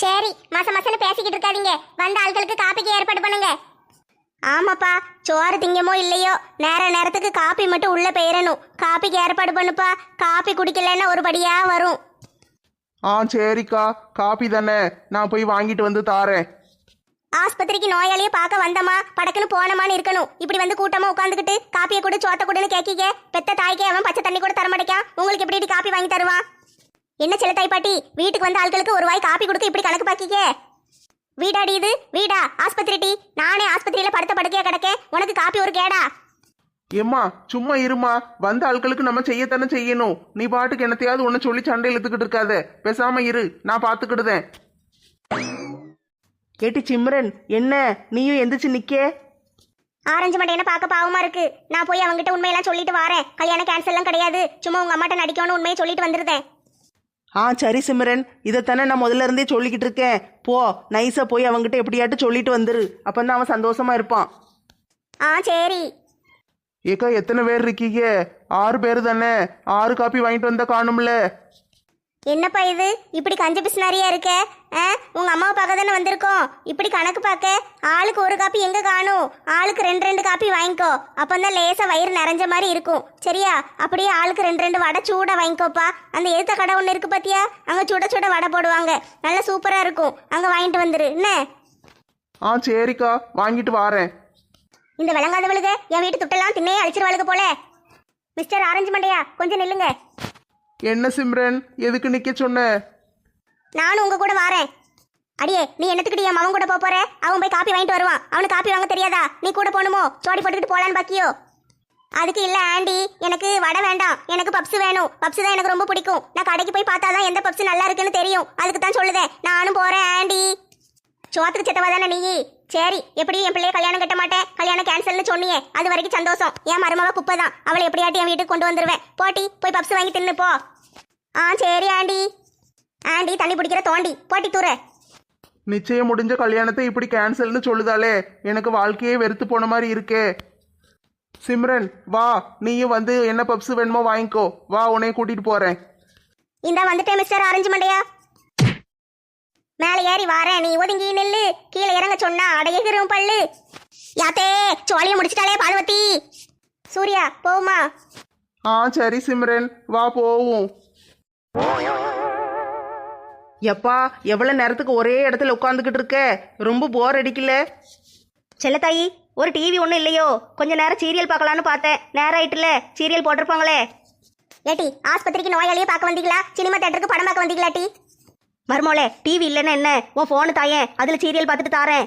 சரி மச மசன்னு பேசிக்கிட்டு இருக்காதீங்க. வந்த ஆட்களுக்கு காப்பிக்கு ஏற்பாடு பண்ணுங்க. ஆமாப்பா சோறு திங்கமோ இல்லையோ நேர நேரத்துக்கு காப்பி மட்டும் உள்ள பெயரணும். காப்பிக்கு ஏற்பாடு பண்ணுப்பா காப்பி குடிக்கலன்னா ஒரு படியா வரும். ஆ சரிக்கா காப்பி தானே. நான் போய் வாங்கிட்டு வந்து தாரேன். ஆஸ்பத்திரிக்கு நோயாளியை பார்க்க வந்தமா படக்குன்னு போனமான்னு இருக்கணும். இப்படி வந்து கூட்டமா உட்காந்துக்கிட்டு காப்பியை கொடு சோத்த கொடுன்னு கேட்கீங்க பெத்த தாய்க்கே அவன் பச்சை தண்ணி கூட தரமாட்டேக்கான் உங்களுக்கு எப்படி காப்பி வாங்கி தருவான்? என்ன சில தாய் பாட்டி? வீட்டுக்கு வந்த ஆட்களுக்கு ஒரு வாய் காப்பி கொடுக்க இப்படி கணக்கு பாக்கிக்க வீடாடி இது? வீடா? ஆஸ்பத்திரி டி? நானே ஆஸ்பத்திரியில படுத்த படுக்கையா கிடக்கேன். உனக்கு காப்பி ஒரு கேடா? ஏம்மா சும்மா இருமா. வந்த ஆட்களுக்கு நம்ம செய்யத்தானே செய்யணும். நீ பாட்டுக்கு என்னத்தையாவது ஒன்று சொல்லி சண்டை இழுத்துக்கிட்டு இருக்காத. பேசாம இரு. நான் பார்த்துக்கிடுதேன் ஏட்டி சிம்ரன் என்ன? நீயும் எந்திரிச்சு நிக்கே? ஆரஞ்சு மண்டையனை பார்க்க பாவமா இருக்கு. நான் போய் அவங்ககிட்ட உண்மையெல்லாம் சொல்லிட்டு வரேன். கல்யாணம் கேன்சல்லாம் கிடையாது. சும்மா உங்க அம்மாட்ட நடிக்கணும்னு உண்மையை சொல்லிட்டு வந்துருந்தேன் ஆ சரி சிம்ரன். இதைத்தானே நான் முதல்ல இருந்தே சொல்லிக்கிட்டு இருக்கேன். போ நைஸா போய் அவங்ககிட்ட எப்படியாட்டு சொல்லிட்டு வந்துரு. அப்பந்தான் அவன் சந்தோஷமா இருப்பான். ஆ சரி. ஏக்கா எத்தனை பேர் இருக்கீங்க? ஆறு பேர் தானே. ஆறு காப்பி வாங்கிட்டு வந்தா காணும்ல. என்னப்பா இது? இப்படி கஞ்ச பிசினாரியா இருக்க? ஆ? உங்க அம்மாவை பார்க்க தானே வந்திருக்கோம். இப்படி கணக்கு பார்க்க? ஆளுக்கு ஒரு காப்பி எங்க காணும்? ஆளுக்கு ரெண்டு ரெண்டு காப்பி வாங்கிக்கோ. அப்பந்தான் லேசா வயிறு நிறைஞ்ச மாதிரி இருக்கும். சரியா? அப்படியே ஆளுக்கு ரெண்டு ரெண்டு வடை சூடா வாங்கிக்கோப்பா. அந்த எழுத்த கடை ஒன்று இருக்கு பாத்தியா? அங்க சுட சுட வடை போடுவாங்க. நல்லா சூப்பரா இருக்கும். அங்க வாங்கிட்டு வந்துரு. என்ன? ஆ சரிக்கா. வாங்கிட்டு வாரேன். இந்த விளங்காதவளுக என் வீட்டு துட்டெல்லாம் தின்னே அழிச்சிருவாளுக போல. மிஸ்டர் ஆரஞ்சு மண்டையா கொஞ்சம் நில்லுங்க. என்ன சிம்ரன்? எதுக்கு நிக்க சொன்ன? நானும் உங்க கூட வரேன். அடியே நீ என்னத்துக்கு என் மவன் கூட போப் போற? அவன் போய் காப்பி வாங்கிட்டு வருவான். அவனுக்கு காப்பி வாங்க தெரியாதா? நீ கூட போகணுமோ? சோடி போட்டுக்கிட்டு போலான்னு பாக்கியோ? அதுக்கு இல்ல ஆண்டி. எனக்கு வடை வேண்டாம். எனக்கு பப்ஸ் வேணும். பப்ஸ் தான் எனக்கு ரொம்ப பிடிக்கும். நான் கடைக்கு போய் பார்த்தாதான் எந்த பப்ஸ் நல்லா இருக்குன்னு தெரியும். அதுக்கு தான் சொல்லுதேன். நானும் போறேன் ஆண்டி. சோத்துக்கு செத்தவா தானே நீ? சரி எப்படி என் பிள்ளைய கல்யாணம் கட்ட மாட்டேன் கல்யாணம் கேன்சல்னு சொன்னியே. அது வரைக்கும் சந்தோஷம். என் மருமவ குப்பை தான் அவளை எப்படியாட்டி என் வீட்டுக்கு கொண்டு வந்துருவேன். போட்டி போய் பப்ஸ் வாங்கி தின்னு போ. ஆ சரி ஆண்டி. ஆண்டி தண்ணி பிடிக்கிற தோண்டி. போட்டி தூர. நிச்சயம் முடிஞ்ச கல்யாணத்தை இப்படி கேன்சல்னு சொல்லுதாலே எனக்கு வாழ்க்கையே வெறுத்து போன மாதிரி இருக்கே. சிம்ரன் வா நீயும் வந்து என்ன பப்ஸ் வேணுமோ வாங்கிக்கோ. வா உன்னைய கூட்டிட்டு போறேன். இந்த வந்துட்டேன் மிஸ்டர் ஆரஞ்சு மண்டையா? மேலே ஏறி வாரேன். நீ ஒதுங்கி நில்லு. கீழே இறங்க சொன்னா அடையகிறோம் பல்லு. யாத்தே சோழிய முடிச்சிட்டாலே பார்வதி. சூர்யா போமா ஆ சரி சிம்ரன். வா போவோம். எப்பா எவ்வளவு நேரத்துக்கு ஒரே இடத்துல உட்காந்துக்கிட்டு இருக்க? ரொம்ப போர் அடிக்கல. செல்லத்தாயி ஒரு டிவி ஒன்றும் இல்லையோ? கொஞ்ச நேரம் சீரியல் பார்க்கலான்னு பார்த்தேன். நேரம் ஆயிட்டுல. சீரியல் போட்டிருப்பாங்களே. ஏட்டி ஆஸ்பத்திரிக்கு நோயாளியே பார்க்க வந்தீங்களா? சினிமா தேட்டருக்கு படம் பார்க்க வந்தீங்களா டி? மருமோளே டிவி இல்லைன்னா என்ன? உன் ஃபோனு தாயேன் அதில் சீரியல் பார்த்துட்டு தாரேன்.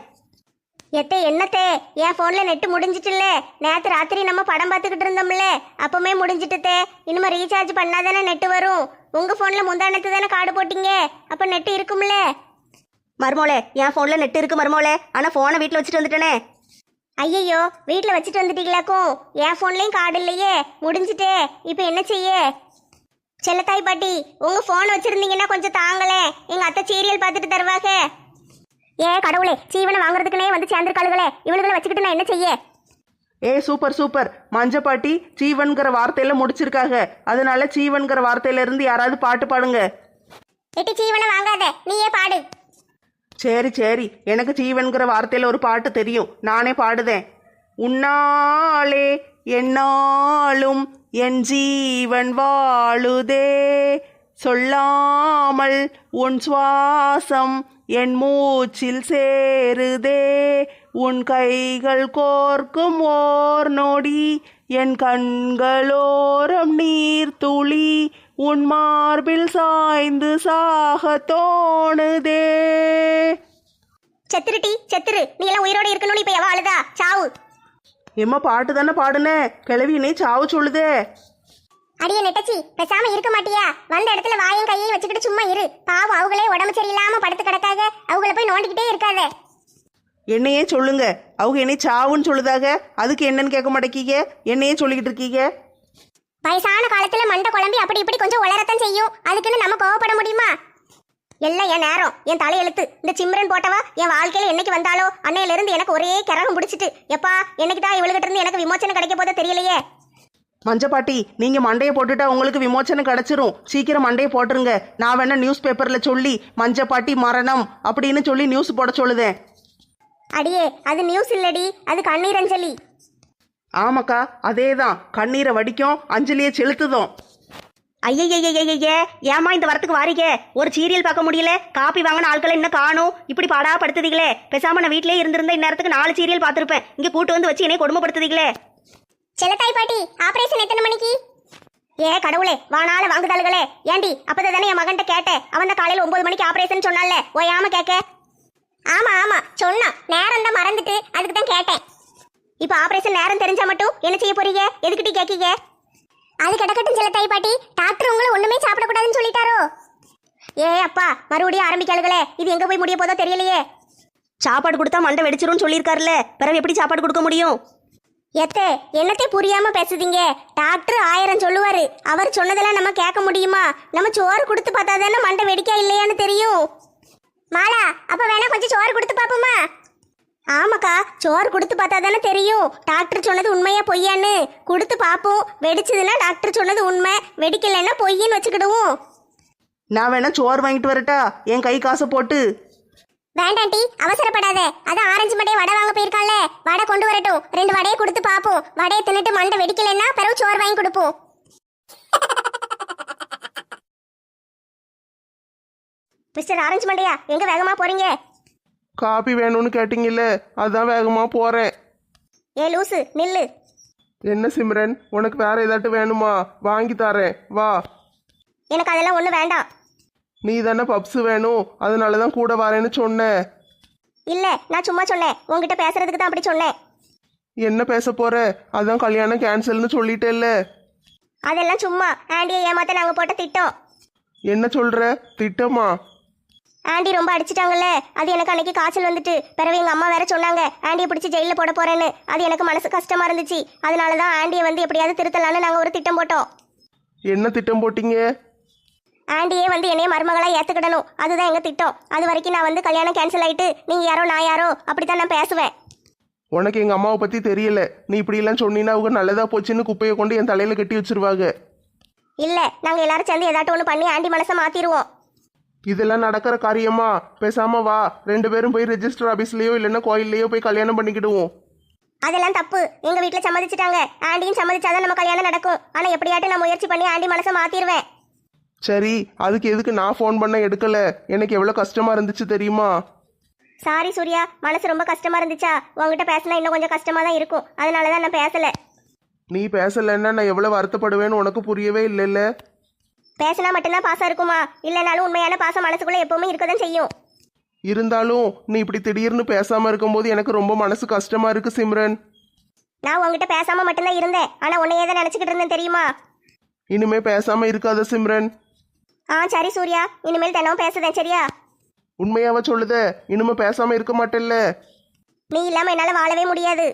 எத்தே என்னத்தே? என் ஃபோன்ல நெட்டு முடிஞ்சிட்டுல்ல நேத்து ராத்திரி நம்ம படம் பார்த்துக்கிட்டு இருந்தோம்ல? அப்பமே முடிஞ்சிட்டுத்தே. இனிமே ரீசார்ஜ் பண்ணாதானே நெட்டு வரும்? உங்க ஃபோன்ல முந்தானத்து தானே கார்டு போட்டீங்க? அப்ப நெட்டு இருக்கும்ல? மருமோளே என் ஃபோனில் நெட் இருக்கு மருமோளே. ஆனால் ஃபோனை வீட்டில் வச்சுட்டு வந்துட்டேனே. ஐயையோ வீட்டில் வச்சுட்டு வந்துட்டீங்களாக்கும்? என் ஃபோன்லேயும் கார்டு இல்லையே. முடிஞ்சிட்டே. இப்போ என்ன செய்ய? செல்லத்தாய் பாட்டி உங்க ஃபோன் வச்சிருந்தீங்கன்னா கொஞ்சம் தாங்களே. எங்க அத்தை சீரியல் பார்த்துட்டு தருவாங்க ஏ கடவுளே சீவனை வாங்குறதுக்குனே வந்து சேர்ந்துருக்காளுகளே. இவளுகளை வச்சுக்கிட்டு நான் என்ன செய்ய? ஏய் சூப்பர் சூப்பர். மஞ்சப்பாட்டி சீவன்கிற வார்த்தையில முடிச்சிருக்காங்க அதனால சீவன்கிற வார்த்தையில இருந்து யாராவது பாட்டு பாடுங்க. எட்டி சீவனை வாங்காத நீயே பாடு. சரி சரி. எனக்கு ஜீவன்கிற வார்த்தையில ஒரு பாட்டு தெரியும். நானே பாடுதேன். உன்னாலே என்னாலும் என் ஜீவன் வாழுதே. சொல்லாமல் உன் சுவாசம் என் மூச்சில் சேருதே. உன் கைகள் கோர்க்கும் ஓர் நொடி என் கண்களோரம் நீர் துளி உன் மார்பில் சாய்ந்து சாக தோணுதே. செத்துரு டி நீ எல்லாம் உயிரோட இருக்கணும்னு இப்ப எவ அழுதா? சாவு. எம்மா பாட்டு தானே பாடுனே? கிளவி நீ சாவு சொல்லுதே. அடியே நெட்டச்சி பேசாம இருக்க மாட்டியா? வந்த இடத்துல வாயும் கையையும் வச்சுக்கிட்டு சும்மா இரு. பாவம் அவங்களே உடம்பு சரியில்லாம படுத்து கிடக்காக அவங்கள போய் நோண்டிக்கிட்டே இருக்காத. என்னையே சொல்லுங்க. அவங்க என்னை சாவுன்னு சொல்லுதாக அதுக்கு என்னன்னு கேட்க மாட்டேக்கீங்க? என்னையே சொல்லிக்கிட்டு இருக்கீங்க? வயசான காலத்துல மண்டை குழம்பி அப்படி இப்படி கொஞ்சம் உளரத்தான் செய்யும். அதுக்குன்னு நம்ம கோவப்பட முடியுமா? எல்லாம் என் நேரம் என் தலையெழுத்து இந்த சிம்ரன் போட்டவா என் வாழ்க்கையில என்னைக்கு வந்தாலோ அன்னையில இருந்து எனக்கு ஒரே கிரகம் பிடிச்சிட்டு. எப்பா என்னைக்கு தான் இவளுகிட்ட இருந்து எனக்கு விமோச்சனம் கிடைக்க போதோ தெரியலையே. மஞ்சப்பாட்டி நீங்க மண்டையை போட்டுட்டா உங்களுக்கு விமோச்சனம் கிடைச்சிரும். சீக்கிரம் மண்டையை போட்டுருங்க. நான் வேணா நியூஸ் பேப்பர்ல சொல்லி மஞ்சப்பாட்டி மரணம் அப்படின்னு சொல்லி நியூஸ் போட சொல்லுதேன். அடியே அது நியூஸ் இல்லடி அது கண்ணீர் அஞ்சலி ஆமாக்கா அதே தான் கண்ணீரை வடிக்கும் அஞ்சலியை செலுத்துதோம். ஐயய்யய்யய்ய ஏமா இந்த வரத்துக்கு வாரீங்க? ஒரு சீரியல் பார்க்க முடியல? காப்பி வாங்கின ஆட்களை இன்னும் காணும். இப்படி பாடா படுத்துதீங்களே பேசாம நான் வீட்லயே இருந்திருந்த இந்நேரத்துக்கு நாலு சீரியல் பார்த்துருப்பேன். இங்க கூட்டு வந்து வச்சு என்னைய கொடுமைப்படுத்துதீங்களே. செல்லத்தாய் பாட்டி ஆபரேஷன் எத்தனை மணிக்கு? ஏ கடவுளே வானால வாங்குதல்களே ஏண்டி அப்பதான் தானே என் மகன்கிட்ட கேட்டேன். அவன் தான் காலையில ஒன்பது மணிக்கு ஆபரேஷன் சொன்னால ஓயாம கேட்க. ஆமா ஆமா சொன்னா நேரம் தான் மறந்துட்டு அதுக்கு தான் கேட்டேன். இப்போ ஆபரேஷன் நேரம் தெரிஞ்சா மட்டும் என்ன செய்ய போறீங்க? எதுக்கிட்டி கேக்கீங்க? அது கிடக்கட்டும் செல்லத்தாய் பாட்டி. டாக்டர் உங்களை ஒண்ணுமே சாப்பிடக்கூடாதுன்னு சொல்லிட்டாரோ? ஏ அப்பா மறுபடியும் ஆரம்பிக்காளுகளே. இது எங்க போய் முடிய போதோ தெரியலையே. சாப்பாடு கொடுத்தா மண்டை வெடிச்சிரும்னு சொல்லியிருக்காருல்ல. பிறகு எப்படி சாப்பாடு கொடுக்க முடியும்? எத்தே என்னத்தை புரியாம பேசுதீங்க. டாக்டர் ஆயிரம் சொல்லுவாரு. அவர் சொன்னதெல்லாம் நம்ம கேட்க முடியுமா? நம்ம சோறு கொடுத்து பார்த்தா தானே மண்டை வெடிக்கா இல்லையான்னு தெரியும். மாலா அப்ப வேணா கொஞ்சம் சோறு கொடுத்து பாப்போமா ஆமாக்கா சோறு கொடுத்து பார்த்தா தானே தெரியும். டாக்டர் சொன்னது உண்மையா பொய்யான்னு. கொடுத்து பார்ப்போம். வெடிச்சதுன்னா டாக்டர் சொன்னது உண்மை. வெடிக்கலைன்னா பொய்ன்னு வச்சுக்கிடுவோம். நான் வேணா சோறு வாங்கிட்டு வரட்டா? என் கை காசை போட்டு. வேண்டாண்டி அவசரப்படாத. அதான் ஆரஞ்சு மண்டையை வடை வாங்க போயிருக்கான்ல வடை கொண்டு வரட்டும். ரெண்டு வடையை கொடுத்து பாப்போம் வடையை தின்னுட்டு மண்டை வெடிக்கலைன்னா பிறகு சோறு வாங்கி கொடுப்போம். மிஸ்டர் ஆரஞ்சு மண்டையா எங்க வேகமா போறீங்க? காப்பி வேணும்னு கேட்டீங்கல்ல அதான் வேகமாக போகிறேன் ஏ லூசு நில்லு. என்ன சிம்ரன் உனக்கு வேற ஏதாட்டு வேணுமா? வாங்கி தரேன் வா. எனக்கு அதெல்லாம் ஒண்ணு வேண்டாம். நீ தானே பப்ஸ் வேணும் அதனால தான் கூட வரேன்னு சொன்னேன் இல்ல நான் சும்மா சொன்னேன். உங்ககிட்ட பேசுறதுக்கு தான் அப்படி சொன்னேன். என்ன பேச போற? அதான் கல்யாணம் கேன்சல்னு சொல்லிட்டேல்ல. அதெல்லாம் சும்மா. ஆண்டியை ஏமாத்த நாங்க போட்ட திட்டம். என்ன சொல்ற? திட்டமா? ஆண்டி ரொம்ப அடிச்சிட்டாங்கல்ல. அது எனக்கு அன்னைக்கு காய்ச்சல் வந்துட்டு. பிறகு எங்க அம்மா வேற சொன்னாங்க ஆண்டியை பிடிச்சி ஜெயிலில் போட போறேன்னு. அது எனக்கு மனசு கஷ்டமா இருந்துச்சு. அதனால தான் ஆண்டியை வந்து எப்படியாவது திருத்தலான்னு நாங்க ஒரு திட்டம் போட்டோம். என்ன திட்டம் போட்டீங்க? ஆண்டியே வந்து என்னைய மருமகளா ஏத்துக்கிடணும். அதுதான் எங்க திட்டம். அது வரைக்கும் நான் வந்து கல்யாணம் கேன்சல் ஆயிட்டு நீங்க யாரோ நான் யாரோ? அப்படித்தான் நான் பேசுவேன். உனக்கு எங்க அம்மாவை பத்தி தெரியல. நீ இப்படி எல்லாம் சொன்னீங்கன்னா அவங்க நல்லதா போச்சுன்னு குப்பையை கொண்டு என் தலையில கட்டி வச்சிருவாங்க. இல்ல நாங்க எல்லாரும் சேர்ந்து ஏதாட்டும் ஒன்று பண்ணி ஆண்டி மனசை மாத்திருவோம். இதெல்லாம் நடக்கிற காரியமா? பேசாம வா. ரெண்டு பேரும் போய் ரெஜிஸ்டர் ஆபீஸ்லயோ இல்லைன்னா கோயில்லையோ போய் கல்யாணம் பண்ணிக்கிடுவோம். அதெல்லாம் தப்பு. எங்க வீட்டுல சம்மதிச்சிட்டாங்க. ஆண்டியும் சம்மதிச்சாதான் நம்ம கல்யாணம் நடக்கும். ஆனா எப்படியாட்டும் நான் முயற்சி பண்ணி ஆண்டி மனசை மாத்திருவேன். சரி அதுக்கு எதுக்கு நான் ஃபோன் பண்ண எடுக்கல? எனக்கு எவ்வளவு கஷ்டமா இருந்துச்சு தெரியுமா? சாரி சூர்யா மனசு ரொம்ப கஷ்டமா இருந்துச்சா? உங்ககிட்ட பேசினா இன்னும் கொஞ்சம் கஷ்டமா தான் இருக்கும். அதனால தான் நான் பேசல. நீ பேசலைன்னா நான் எவ்வளவு வருத்தப்படுவேன்னு உனக்கு புரியவே இல்லைல்ல? பேசினா மட்டும்தான் பாசம் இருக்குமா? இல்லைனாலும் உண்மையான பாசம் மனசுக்குள்ள எப்பவுமே இருக்கதான் செய்யும். இருந்தாலும் நீ இப்படி திடீர்னு பேசாம இருக்கும்போது எனக்கு ரொம்ப மனசு கஷ்டமா இருக்கு சிம்ரன். நான் உங்ககிட்ட பேசாம மட்டும்தான் இருந்தேன். ஆனா உன்னையே தான் நினைச்சுக்கிட்டு இருந்தேன் தெரியுமா? இனிமே பேசாம இருக்காத சிம்ரன். ஆ சரி சூர்யா. இனிமேல் தினமும் பேசுதேன் சரியா? உண்மையாவ சொல்லுத. இனிமே பேசாம இருக்க மாட்டேல்ல. நீ இல்லாம என்னால வாழவே முடியாது.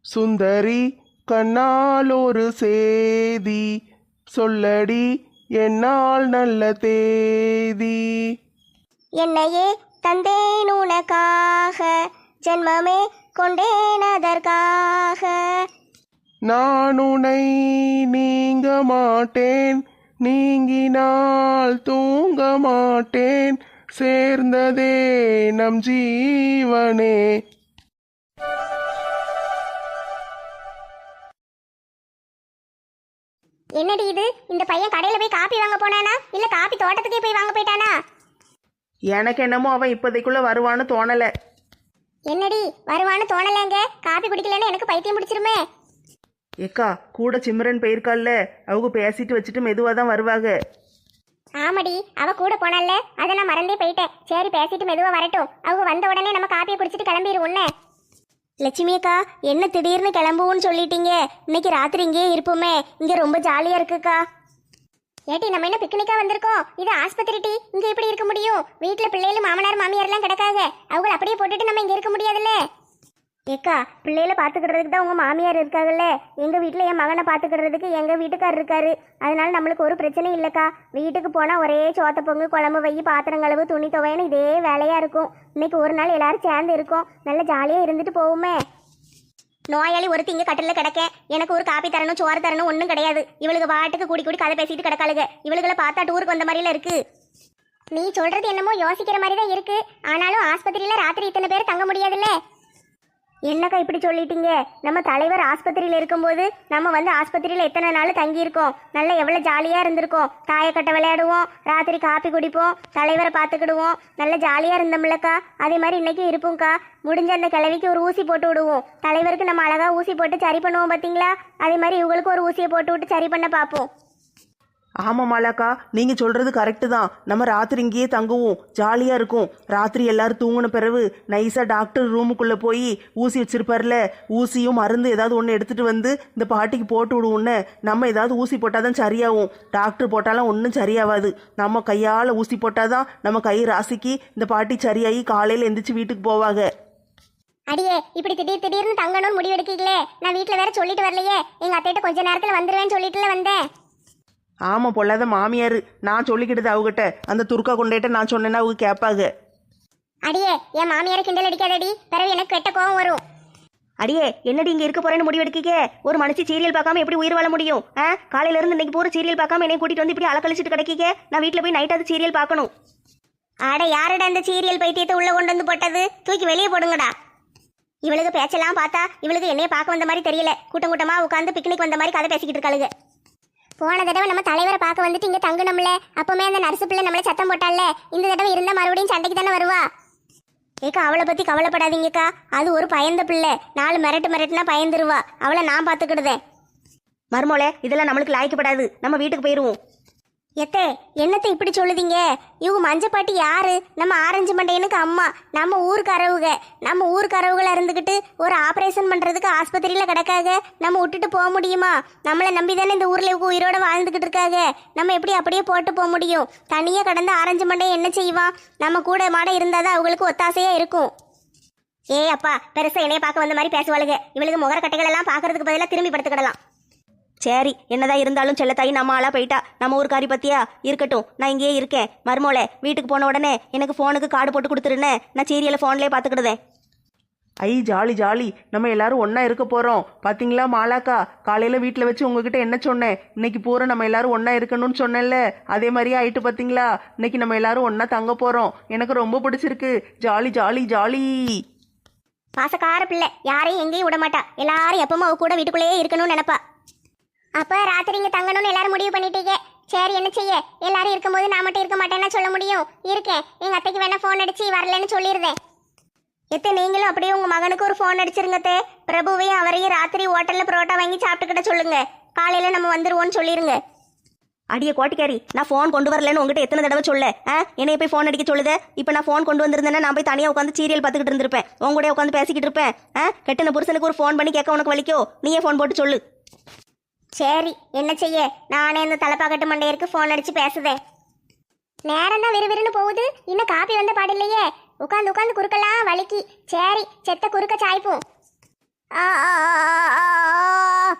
சுந்தரி கண்ணால் ஒரு சேதி. சொல்லடி என்னால் நல்ல தேதி. என்னையே தந்தேன் உனக்காக ஜென்மமே கொண்டேன் அதற்காக. நான் உன்னை நீங்க மாட்டேன் நீங்கினால் தூங்க மாட்டேன் சேர்ந்ததே நம் ஜீவனே. என்னடி இது? இந்த பையன் கடையில போய் காப்பி வாங்க போனானா? இல்ல காப்பி தோட்டத்துக்கே போய் வாங்க போயிட்டானா? எனக்கு என்னமோ அவன் இப்போதைக்குள்ள வருவான்னு தோணலை. என்னடி? வருவான்னு தோணலங்க? காப்பி குடிக்கலன்னு எனக்கு பைத்தியம் பிடிச்சிருமே. ஏக்கா கூட சிம்ரன் போயிருக்கால்ல. அவங்க பேசிட்டு வச்சுட்டு மெதுவாக தான் வருவாங்க ஆமாடி அவ கூட போனால அதை நான் மறந்தே போயிட்டேன். சரி பேசிட்டு மெதுவா வரட்டும். அவங்க வந்த உடனே நம்ம காப்பியை குடிச்சிட்டு கிளம்பிடுவோம்ல லட்சுமி அக்கா என்ன திடீர்னு கிளம்புவோன்னு சொல்லிட்டீங்க? இன்னைக்கு ராத்திரி இங்கேயே இருப்போமே. இங்கே ரொம்ப ஜாலியாக இருக்குக்கா. ஏட்டி நம்ம என்ன பிக்னிக்கா வந்திருக்கோம்? இது ஆஸ்பத்திரி டி. இங்கே எப்படி இருக்க முடியும்? வீட்டில் பிள்ளைகளும் மாமனார் மாமியார்லாம் எல்லாம் அவங்கள அப்படியே போட்டுட்டு நம்ம இங்கே இருக்க முடியாதுல்ல? ஏக்கா பிள்ளைகளை பார்த்துக்கிறதுக்கு தான் உங்கள் மாமியார் இருக்காங்கல்ல? எங்கள் வீட்டில் என் மகனை பார்த்துக்கிறதுக்கு எங்கள் வீட்டுக்கார் இருக்காரு. அதனால நம்மளுக்கு ஒரு பிரச்சனையும் இல்லைக்கா. வீட்டுக்கு போனால் ஒரே சோத்த பொங்கு குழம்பு வை பாத்திரம் துணி துவையன்னு இதே வேலையாக இருக்கும். இன்னைக்கு ஒரு நாள் எல்லாரும் சேர்ந்து இருக்கோம். நல்ல ஜாலியாக இருந்துட்டு போவோமே. நோயாளி ஒரு திங்க கட்டில கிடக்க. எனக்கு ஒரு காப்பி தரணும் சோறு தரணும் ஒன்றும் கிடையாது. இவளுக்கு பாட்டுக்கு கூடி கூடி கதை பேசிட்டு கிடக்காளுங்க இவளுகளை பார்த்தா டூருக்கு வந்த மாதிரில இருக்கு. நீ சொல்றது என்னமோ யோசிக்கிற மாதிரி தான் இருக்கு. ஆனாலும் ஆஸ்பத்திரியில ராத்திரி இத்தனை பேர் தங்க முடியாதுல்ல? என்னக்கா இப்படி சொல்லிட்டீங்க? நம்ம தலைவர் ஆஸ்பத்திரியில் இருக்கும்போது நம்ம வந்து ஆஸ்பத்திரியில் எத்தனை நாள் தங்கியிருக்கோம்? நல்லா எவ்வளோ ஜாலியாக இருந்திருக்கோம்? தாயக்கட்டை விளையாடுவோம் ராத்திரி காப்பி குடிப்போம் தலைவரை பார்த்துக்கிடுவோம். நல்ல ஜாலியாக இருந்தோம்லக்கா. அதே மாதிரி இன்னைக்கும் இருப்போம்க்கா. முடிஞ்ச அந்த கிழவிக்கு ஒரு ஊசி போட்டு விடுவோம். தலைவருக்கு நம்ம அழகாக ஊசி போட்டு சரி பண்ணுவோம் பார்த்தீங்களா அதே மாதிரி இவங்களுக்கு ஒரு ஊசியை போட்டு விட்டு சரி பண்ண பார்ப்போம். ஆமாம் மாலாக்கா நீங்கள் சொல்கிறது கரெக்டு தான். நம்ம ராத்திரி இங்கேயே தங்குவோம். ஜாலியாக இருக்கும். ராத்திரி எல்லாரும் தூங்கின பிறகு நைஸாக டாக்டர் ரூமுக்குள்ளே போய் ஊசி வச்சிருப்பார்ல ஊசியும் மருந்து ஏதாவது ஒன்று எடுத்துகிட்டு வந்து இந்த பாட்டிக்கு போட்டு விடுவோன்னு நம்ம ஏதாவது ஊசி போட்டால் தான் சரியாகும். டாக்டர் போட்டாலும் ஒன்றும் சரியாகாது நம்ம கையால் ஊசி போட்டால் தான் நம்ம கை ராசிக்கு இந்த பாட்டி சரியாகி காலையில் எந்திரிச்சு வீட்டுக்கு போவாங்க. அடியே இப்படி திடீர் திடீர்னு தங்கணும்னு முடிவெடுக்கீங்களே. நான் வீட்டில் வேற சொல்லிட்டு வரலையே. எங்கள் அத்தைகிட்ட கொஞ்ச நேரத்தில் வந்துடுவேன்னு சொல்லிட்டுல வந்தேன். ஆமாம் பொல்லாத மாமியார். நான் சொல்லிக்கிட்டது அவகிட்ட. அந்த துர்க்கா கொண்டேட்ட நான் சொன்னேன்னா அவங்க கேட்பாங்க. அடியே என் மாமியாரை கிண்டல் அடிக்காதடி. பிறகு எனக்கு கெட்ட கோவம் வரும். அடியே என்னடி இங்க இருக்க போறேன்னு முடிவெடுக்கீங்க ஒரு மனுஷி சீரியல் பார்க்காம எப்படி உயிர் வாழ முடியும்? ஆ? காலையில இருந்து இன்னைக்கு பூரா சீரியல் பார்க்காம என்னை கூட்டிட்டு வந்து இப்படி அலக்கழிச்சிட்டு கிடைக்கீங்க? நான் வீட்ல போய் நைட்டாவது சீரியல் பார்க்கணும். அட யாரடா இந்த சீரியல் பைத்தியத்தை உள்ள கொண்டு வந்து போட்டது? தூக்கி வெளியே போடுங்கடா. இவளுக்கு பேச்செல்லாம் பார்த்தா இவளுக்கு என்னைய பார்க்க வந்த மாதிரி தெரியல. கூட்டம் கூட்டமா உட்காந்து பிக்னிக் வந்த மாதிரி கதை பேசிக்கிட்டு இருக்காளுங்க. போன தடவை நம்ம தலைவரை பார்க்க வந்துட்டு இங்கே தங்கணும்ல. அப்போமே அந்த நர்சு பிள்ளை நம்மள சத்தம் போட்டால இந்த தடவை இருந்தால் மறுபடியும் சண்டைக்கு தானே வருவா? ஏக்கா அவளை பற்றி கவலைப்படாதீங்கக்கா. அது ஒரு பயந்த பிள்ளை. நாலு மிரட்டு மிரட்டுனா பயந்துருவா. அவளை நான் பார்த்துக்கிடுதேன். மருமோளே இதெல்லாம் நம்மளுக்கு லாய்க்கப்படாது. நம்ம வீட்டுக்கு போயிடுவோம் எத்தே என்னத்தை இப்படி சொல்லுதீங்க? இவங்க மஞ்சப்பாட்டி யாரு? நம்ம ஆரஞ்சு மண்டையனுக்கு அம்மா. நம்ம ஊருக்கறவுக நம்ம ஊருக்கறவுகள இருந்துக்கிட்டு ஒரு ஆபரேஷன் பண்றதுக்கு ஆஸ்பத்திரியில கிடக்காக நம்ம விட்டுட்டு போக முடியுமா? நம்மளை நம்பி தானே இந்த ஊர்ல இவங்க உயிரோட வாழ்ந்துகிட்டு இருக்காங்க நம்ம எப்படி அப்படியே போட்டு போக முடியும்? தனியா கடந்த ஆரஞ்சு மண்டையை என்ன செய்வான் நம்ம கூட மாட இருந்தாதான் அவங்களுக்கு ஒத்தாசையா இருக்கும். ஏய் அப்பா பெருசா என்னைய பார்க்க வந்த மாதிரி பேசுவாளுங்க இவளுக்கு முகர கட்டைகள் எல்லாம் பார்க்கறதுக்கு பதிலாக திரும்பி படுத்துக்கிடலாம். சரி என்னதான் இருந்தாலும் செல்லத்தாயி நம்ம ஆளா போயிட்டா. நம்ம ஊருக்காரி பத்தியா? இருக்கட்டும் நான் இங்கேயே இருக்கேன். மருமோளே வீட்டுக்கு போன உடனே எனக்கு ஃபோனுக்கு கார்டு போட்டு கொடுத்துருனே நான் சீரியலை ஃபோன்லேயே பார்த்துக்கிடுதேன் ஐ ஜாலி ஜாலி. நம்ம எல்லாரும் ஒன்றா இருக்க போகிறோம் பார்த்தீங்களா மாலாக்கா? காலையில் வீட்டில் வச்சு உங்ககிட்ட என்ன சொன்னேன்? இன்னைக்கு பூரா நம்ம எல்லாரும் ஒன்றா இருக்கணும்னு சொன்னேன்ல. அதே மாதிரியே ஆயிட்டு பார்த்தீங்களா இன்னைக்கு நம்ம எல்லாரும் ஒன்றா தங்க போகிறோம் எனக்கு ரொம்ப பிடிச்சிருக்கு. Jolly jolly jolly. பாசக்கார பிள்ளை. யாரையும் எங்கேயும் விட மாட்டா. எல்லாரும் எப்பவும் அவ கூட வீட்டுக்குள்ளேயே இருக்கணும்னு நினைப்பா. அப்ப ராத்திரி இங்க தங்கணும்னு எல்லாரும் முடிவு பண்ணிட்டீங்க. சரி என்ன செய்ய? எல்லாரும் இருக்கும்போது நான் மட்டும் இருக்க மாட்டேன்னா சொல்ல முடியும். இருக்கேன் எங்க அத்தைக்கு வேணா ஃபோன் அடிச்சு வரலன்னு சொல்லிடுறேன் எத்தனை நீங்களும் அப்படியே உங்க மகனுக்கு ஒரு ஃபோன் அடிச்சிருங்கத்தே பிரபுவையும் அவரையும் ராத்திரி ஹோட்டல்ல புரோட்டா வாங்கி சாப்பிட்டுக்கிட்ட சொல்லுங்க. காலையில நம்ம வந்துருவோம்னு சொல்லிருங்க. அடிய கோட்டிக்காரி நான் ஃபோன் கொண்டு வரலன்னு உங்ககிட்ட எத்தனை தடவை சொல்ல? ஆ? என்னைய போய் ஃபோன் அடிக்க சொல்லுது? இப்போ நான் ஃபோன் கொண்டு வந்திருந்தேன்னா நான் போய் தனியாக உட்காந்து சீரியல் பார்த்துக்கிட்டு இருந்திருப்பேன். உங்க கூட உட்காந்து பேசிக்கிட்டு இருப்பேன். ஆ? கெட்டின புருஷனுக்கு ஒரு ஃபோன் பண்ணி கேட்க உனக்கு வலிக்கோ? நீயே ஃபோன் போட்டு சொல்லு. சரி என்ன செய்ய? நானே இந்த தலைப்பாக்கட்டு மண்டையருக்கு ஃபோன் அடிச்சு பேசுதேன். நேரம் தான் விறுவிறுன்னு போகுது. இன்னும் காப்பி வந்த பாடில்லையே உட்காந்து உட்காந்து குறுக்கலாம் வலிக்கு. சரி செத்த குறுக்க சாய்ப்போம். ஆ, ஆ,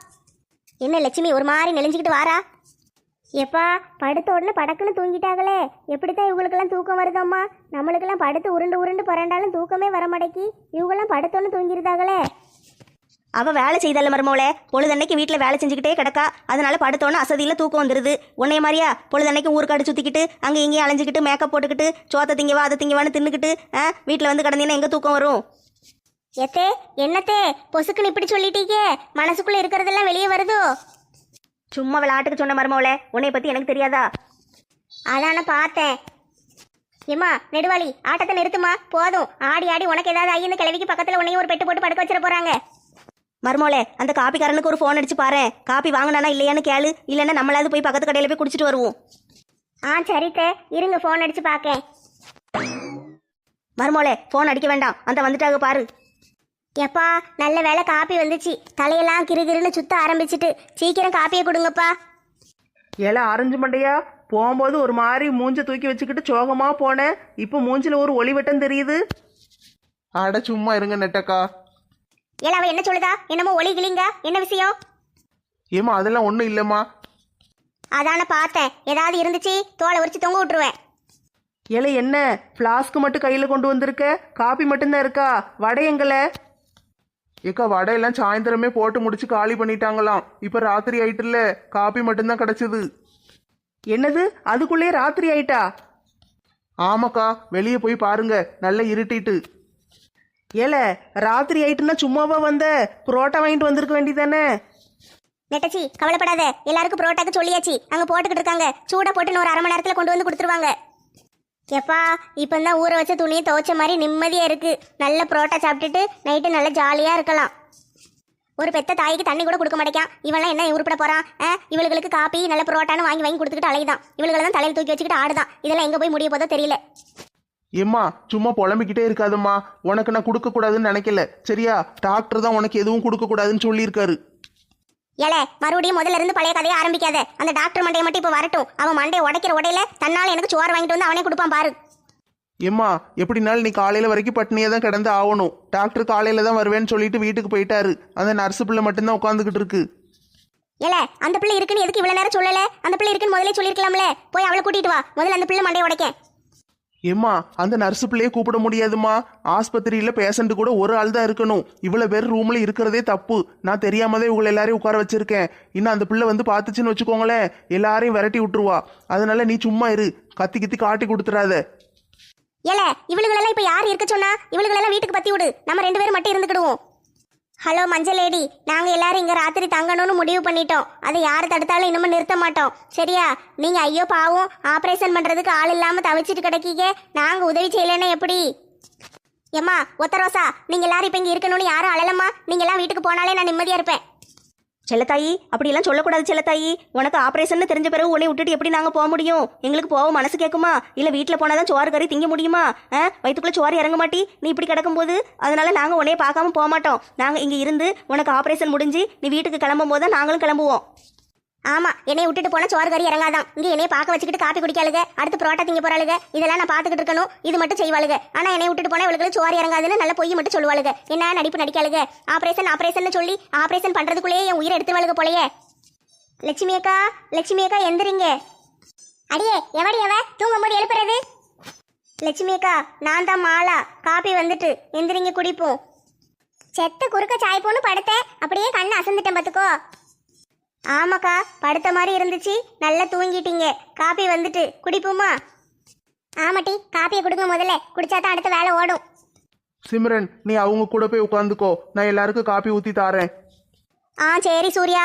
என்ன லட்சுமி ஒரு மாதிரி நெளிஞ்சுக்கிட்டு வாரா? எப்பா படுத்த உடனே படக்குன்னு தூங்கிட்டாங்களே. எப்படித்தான் இவங்களுக்கெல்லாம் தூக்கம் வருதம்மா? நம்மளுக்கெல்லாம் படுத்து உருண்டு உருண்டு புரண்டாலும் தூக்கமே வர மாட்டேக்கி இவங்கெல்லாம் படுத்தோன்னு தூங்கிருந்தாங்களே. அவ வேலை செய்தால மருமவளே பொழுதன்னைக்கு வீட்டில் வேலை செஞ்சுக்கிட்டே கிடக்கா. அதனால படுத்தோன்னு அசதியில் தூக்கம் வந்துருது. உன்னைய மாதிரியா பொழுதன்னைக்கு ஊருக்காடு சுற்றிக்கிட்டு அங்கே இங்கேயும் அலைஞ்சிக்கிட்டு மேக்கப் போட்டுக்கிட்டு சோத்தை திங்கவா அதை திங்கவான்னு தின்னுக்கிட்டு ஆ வீட்டில் வந்து கிடந்தீங்கன்னா எங்கே தூக்கம் வரும்? எத்தே என்னத்தே பொசுக்குன்னு இப்படி சொல்லிட்டீங்க? மனசுக்குள்ள இருக்கிறதெல்லாம் வெளியே வருதோ? சும்மா விளையாட்டுக்கு சொன்ன மருமவளே உன்னைய பற்றி எனக்கு தெரியாதா? அதான பார்த்தேன். ஏம்மா நெடுவாளி ஆட்டத்தை நிறுத்துமா போதும். ஆடி ஆடி உனக்கு ஏதாவது ஐயன்னு கிளவிக்கு பக்கத்துல உன்னையும் ஒரு பெட்டு போட்டு படுக்க வச்சிட போறாங்க. மருமவளே அந்த காப்பிக்காரனுக்கு ஒரு ஃபோன் அடிச்சு பாரு காப்பி வாங்கினானா இல்லையான்னு கேளு. இல்லைன்னா நம்மளாவது போய் பக்கத்து கடையில் போய் குடிச்சிட்டு வருவோம். ஆ சரித்தே இருங்க ஃபோன் அடிச்சு பார்க்கேன் மருமவளே ஃபோன் அடிக்க வேண்டாம். அந்த வந்துட்டாங்க பாரு. எப்பா நல்ல வேளை காப்பி வந்துச்சு. தலையெல்லாம் கிறுகிறுன்னு சுத்த ஆரம்பிச்சிட்டு. சீக்கிரம் காப்பியை கொடுங்கப்பா. ஏல ஆரஞ்சு மண்டையா? போகும்போது ஒரு மாதிரி மூஞ்ச தூக்கி வச்சுக்கிட்டு சோகமா போனேன். இப்போ மூஞ்சில ஒரு ஒளிவட்டம் தெரியுது. அட சும்மா இருங்க நெட்டக்கா. ஏல அவ என்ன சொல்லுதா? என்னமோ ஒளி கிளிங்க? என்ன விஷயம்? ஏமா அதெல்லாம் ஒன்றும் இல்லைம்மா. அதான பார்த்தேன். ஏதாவது இருந்துச்சு தோலை உரிச்சு தொங்க விட்டுருவேன். ஏல என்ன? ஃப்ளாஸ்க் மட்டும் கையில் கொண்டு வந்திருக்க? காப்பி மட்டும்தான் இருக்கா? வடை எங்கல? ஏக்கா வடையெல்லாம் சாயந்தரமே போட்டு முடிச்சு காலி பண்ணிட்டாங்களாம். இப்ப ராத்திரி ஆயிட்டுல காப்பி மட்டும்தான் கிடைச்சது. என்னது? அதுக்குள்ளேயே ராத்திரி ஆயிட்டா? ஆமாக்கா வெளியே போய் பாருங்க. நல்லா இருட்டிட்டு. ஏல ராத்திரி ஆயிட்டுன்னா சும்மாவா வந்த? புரோட்டா வாங்கிட்டு வந்திருக்க வேண்டியதானே நெட்டச்சி கவலைப்படாத. எல்லாருக்கும் புரோட்டாக்கு சொல்லியாச்சு. அங்கே போட்டுக்கிட்டு இருக்காங்க. சூடை போட்டு இன்னும் ஒரு அரை மணி நேரத்தில் கொண்டு வந்து கொடுத்துருவாங்க. எப்பா இப்போ தான் ஊற வச்ச துணியை துவைச்ச மாதிரி நிம்மதியாக இருக்குது நல்ல புரோட்டா சாப்பிட்டுட்டு நைட்டு நல்லா ஜாலியாக இருக்கலாம். ஒரு பெத்த தாய்க்கு தண்ணி கூட கொடுக்க மாட்டேக்கான் இவெல்லாம் என்ன உருப்பட போகிறான் ஆ, இவளுக்கு காப்பி நல்ல புரோட்டான்னு வாங்கி வாங்கி கொடுத்துக்கிட்டு அலைதான் இவளுகளை தான் தலையில் தூக்கி வச்சுக்கிட்டு ஆடுதான். இதெல்லாம் எங்கே போய் முடிய போதோ தெரியல. ஏம்மா சும்மா புலம்பிக்கிட்டே இருக்காதம்மா. உனக்கு நான் கொடுக்க கூடாதுன்னு நினைக்கல. சரியா? டாக்டர் தான் உனக்கு எதுவும் கொடுக்க கூடாதுன்னு சொல்லியிருக்காரு. ஏலே மறுபடியும் முதல்ல இருந்து பழைய கதையை ஆரம்பிக்காத. அந்த டாக்டர் மண்டையை மட்டும் இப்போ வரட்டும். அவன் மண்டையை உடைக்கிற உடையில தன்னால எனக்கு சோறு வாங்கிட்டு வந்து அவனே கொடுப்பான் பாரு. ஏம்மா எப்படினாலும் நீ காலையில வரைக்கும் பட்னியே தான் கிடந்து ஆகணும். டாக்டர் காலையில தான் வருவேன்னு சொல்லிட்டு வீட்டுக்கு போயிட்டாரு. அந்த நர்ஸு பிள்ளை மட்டும்தான் உட்காந்துக்கிட்டு இருக்கு. ஏல அந்த பிள்ளை இருக்குன்னு எதுக்கு இவ்வளவு நேரம் சொல்லல? அந்த பிள்ளை இருக்குன்னு முதல்ல சொல்லிருக்கலாம்ல போய் அவளை கூட்டிட்டு வா. முதல்ல அந்த பிள்ளை மண்டையை உடைக்க ஏம்மா அந்த நர்ஸு பிள்ளைய கூப்பிட முடியாதும்மா. ஆஸ்பத்திரியில் பேஷண்ட் கூட ஒரு ஆள் தான் இருக்கணும். இவ்வளோ பேர் ரூம்ல இருக்கிறதே தப்பு. நான் தெரியாமதே இவங்களை எல்லாரையும் உட்கார வச்சிருக்கேன். இன்னும் அந்த பிள்ளை வந்து பார்த்துச்சுன்னு வச்சுக்கோங்களேன். எல்லாரையும் விரட்டி விட்டுருவா. அதனால நீ சும்மா இரு. கத்தி கித்தி காட்டி கொடுத்துறாத ஏல இவளுகளெல்லாம் இப்ப யார் இருக்க சொன்னா? இவளுகளெல்லாம் வீட்டுக்கு பத்தி விடு. நம்ம ரெண்டு பேரும் மட்டும் இருந்துக்கிடுவோம். ஹலோ மஞ்சள் லேடி நாங்க எல்லாரும் இங்க ராத்திரி தங்கணும்னு முடிவு பண்ணிட்டோம். அதை யார் தடுத்தாலும் இன்னமும் நிறுத்த மாட்டோம். சரியா? நீங்க ஐயோ பாவம் ஆபரேஷன் பண்றதுக்கு ஆள் இல்லாம தவிச்சிட்டு கிடைக்கீங்க. நாங்க உதவி செய்யலைன்னா எப்படி? ஏம்மா ஒத்த ரோசா நீங்க எல்லாரும் இப்ப இங்க இருக்கணும்னு யாரும் அழலம்மா? நீங்க எல்லாம் வீட்டுக்கு போனாலே நான் நிம்மதியா இருப்பேன். செல்லத்தாயி அப்படியெல்லாம் சொல்லக்கூடாது செல்லத்தாயி. உனக்கு ஆப்ரேஷன் தெரிஞ்ச பிறகு உன்னை விட்டுட்டு எப்படி நாங்கள் போக முடியும்? எங்களுக்கு போக மனசு கேட்குமா இல்லை வீட்டில் போனால் தான் சோறு கறி திங்க முடியுமா? ஆ? வயிற்றுக்குள்ளே சோறு இறங்க மாட்டி நீ இப்படி கிடக்கும்போது அதனால நாங்கள் உன்னைய பார்க்காம போக மாட்டோம் நாங்கள் இங்கே இருந்து உனக்கு ஆப்ரேஷன் முடிஞ்சு நீ வீட்டுக்கு கிளம்பும் போது தான் நாங்களும் கிளம்புவோம். ஆமா என்னை விட்டுட்டு போனா சோறு கறி இறங்காதான். இங்க என்னைய பார்க்க வச்சுக்கிட்டு காப்பி குடிக்காளுக அடுத்து புரோட்டா திங்க போறாளுக இதெல்லாம் நான் பாத்துக்கிட்டு இருக்கணும். இது மட்டும் செய்வாளுங்க ஆனா என்னை விட்டுட்டு போனா இவளுக்கு சோறு இறங்காதுன்னு நல்ல பொய் மட்டும் சொல்லுவாளுங்க என்ன நடிப்பு நடிக்காளுங்க ஆபரேஷன் ஆபரேஷன் சொல்லி ஆபரேஷன் பண்றதுக்குள்ளேயே என் உயிரை எடுத்துருவாளுங்க போலயே. லட்சுமி அக்கா லட்சுமி அக்கா எந்திரிங்க. அடியே எவடி எவ தூங்கும் போது எழுப்புறது? லட்சுமி அக்கா நான் தான் மாலா. காப்பி வந்துட்டு எந்திரிங்க குடிப்போம். செத்த குறுக்க சாய்ப்போன்னு படுத்தேன். அப்படியே கண்ணு அசந்துட்டேன் பாத்துக்கோ ஆமாக்கா படுத்த மாதிரி இருந்துச்சு. நல்லா தூங்கிட்டீங்க. காப்பி வந்துட்டு குடிப்போமா? ஆமாட்டி காப்பியை கொடுங்க முதல்ல. குடிச்சா தான் அடுத்த வேலை ஓடும். சிம்ரன் நீ அவங்க கூட போய் உட்காந்துக்கோ. நான் எல்லாருக்கும் காப்பி ஊத்தி தாரேன். ஆ சரி Surya.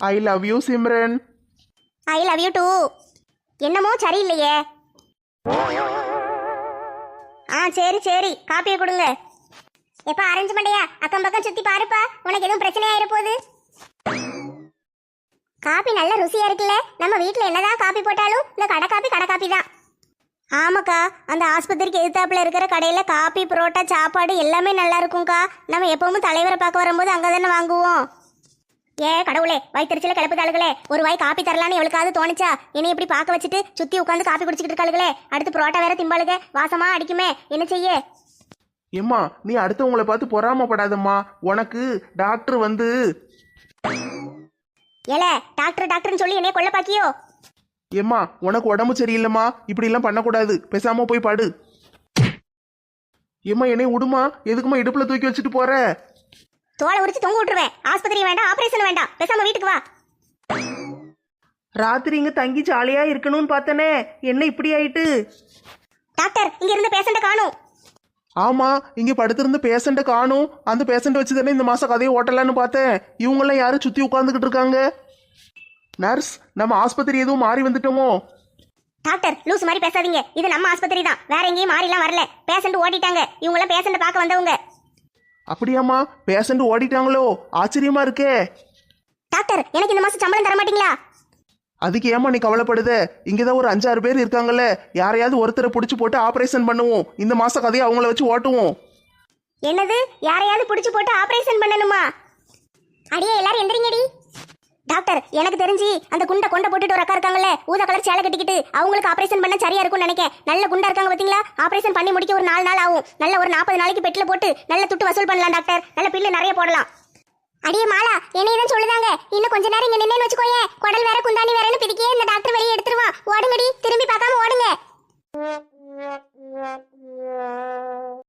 I love you Simran. I love you too என்னமோ சரியில்லையே. ஆ சரி சரி. காப்பியை கொடுங்க. எப்ப அரேஞ்ச் பண்ணியா அக்கம் பக்கம் சுத்தி பாருப்பா. உனக்கு எதுவும் பிரச்சனையா இருப்போது காப்பி நல்ல ருசியா இருக்குல்ல? நம்ம வீட்ல என்னதான் காப்பி போட்டாலும் இந்த கடை காப்பி கடை காப்பி தான். ஆமாக்கா அந்த ஆஸ்பத்திரிக்கு எதிர்த்தாப்புல இருக்கிற கடையில காப்பி புரோட்டா சாப்பாடு எல்லாமே நல்லா இருக்கும்க்கா. நம்ம எப்பவும் தலைவரை பார்க்க வரும்போது அங்கே தானே வாங்குவோம். ஏ கடவுளே வயிற்றுச்சில கிளப்புதாளுகளே. ஒரு வாய் காப்பி தரலான்னு எவளுக்காவது தோணுச்சா என்னை இப்படி பார்க்க வச்சுட்டு சுத்தி உட்காந்து காப்பி குடிச்சிட்டு இருக்காளுகளே. அடுத்து புரோட்டா வேற திம்பாளுக. வாசமா அடிக்குமே. என்ன செய்ய? ஏம்மா நீ அடுத்தவங்களை பார்த்து பொறாமப்படாதம்மா. உனக்கு டாக்டர் வந்து ஏல டாக்டர் டாக்டர்னு சொல்லி என்னைய கொல்ல பாக்கியோ? ஏம்மா உனக்கு உடம்பு சரியில்லைம்மா? இப்படி எல்லாம் பண்ணக்கூடாது. பேசாம போய் படு. ஏம்மா என்னை விடுமா எதுக்குமா இடுப்புல தூக்கி வச்சுட்டு போற? தோலை உரிச்சு தொங்க விட்டுருவேன். ஆஸ்பத்திரி வேண்டாம் ஆபரேஷன் வேண்டாம். பேசாம வீட்டுக்கு வா. ராத்திரி இங்க தங்கி ஜாலியா இருக்கணும்னு பார்த்தனே. என்ன இப்படி ஆயிட்டு? டாக்டர் இங்க இருந்த பேஷண்ட காணும். ஆமா இங்க படுத்திருந்த பேஷண்ட்டை காணும். அந்த பேஷண்ட் வச்சு தானே இந்த மாசம் கதையை ஓட்டலான்னு பார்த்தேன். இவங்கெல்லாம் யாரும் சுத்தி உட்காந்துக்கிட்டு இருக்காங்க? நர்ஸ் நம்ம ஆஸ்பத்திரி எதுவும் மாறி வந்துட்டோமோ? டாக்டர் லூஸ் மாதிரி பேசாதீங்க. இது நம்ம ஆஸ்பத்திரி தான். வேற எங்கேயும் மாறிலாம் வரல. பேஷண்ட் ஓட்டிட்டாங்க இவங்களாம் பேஷண்ட் பார்க்க வந்தவங்க. அப்படியாம்மா பேஷண்ட் ஓடிட்டாங்களோ? ஆச்சரியமா இருக்கே. டாக்டர் எனக்கு இந்த மாசம் சம்பளம் தர மாட்டீங்களா அதுக்கு ஏமா நீ கவலைப்படுத? இங்கதான் ஒரு அஞ்சாறு பேர் இருக்காங்கல்ல. யாரையாவது ஒருத்தரை பிடிச்சி போட்டு ஆபரேஷன் பண்ணுவோம். இந்த மாச கதையை அவங்கள வச்சு ஓட்டுவோம். என்னது? யாரையாவது பிடிச்சி போட்டு ஆபரேஷன் பண்ணணுமா? அடியே எல்லாரும் எந்திரிங்கடி. டாக்டர் எனக்கு தெரிஞ்சு அந்த குண்டை கொண்ட போட்டுட்டு ஒரு அக்கா இருக்காங்கல்ல ஊதா கலர் சேலை கட்டிக்கிட்டு அவங்களுக்கு ஆபரேஷன் பண்ண சரியா இருக்கும்னு நினைக்கேன். நல்ல குண்டா இருக்காங்க பாத்தீங்களா? ஆபரேஷன் பண்ணி முடிக்க ஒரு நாலு நாள் ஆகும். நல்ல ஒரு நாற்பது நாளைக்கு பெட்டில் போட்டு நல்ல துட்டு வசூல் பண்ணலாம் டாக்டர். நல்ல பில்லு நிறைய போடலாம். அடியே மாலா என்னைய தான் சொல்லுதாங்க. இன்னும் கொஞ்ச நேரம் இங்க நின்னு வச்சுக்கோயே. குடல் வேற குந்தாணி வேறன்னு பிடிக்கே இந்த டாக்டர் வெளியே எடுத்துருவான். ஓடுங்கடி திரும்பி பார்க்காம ஓடுங்க.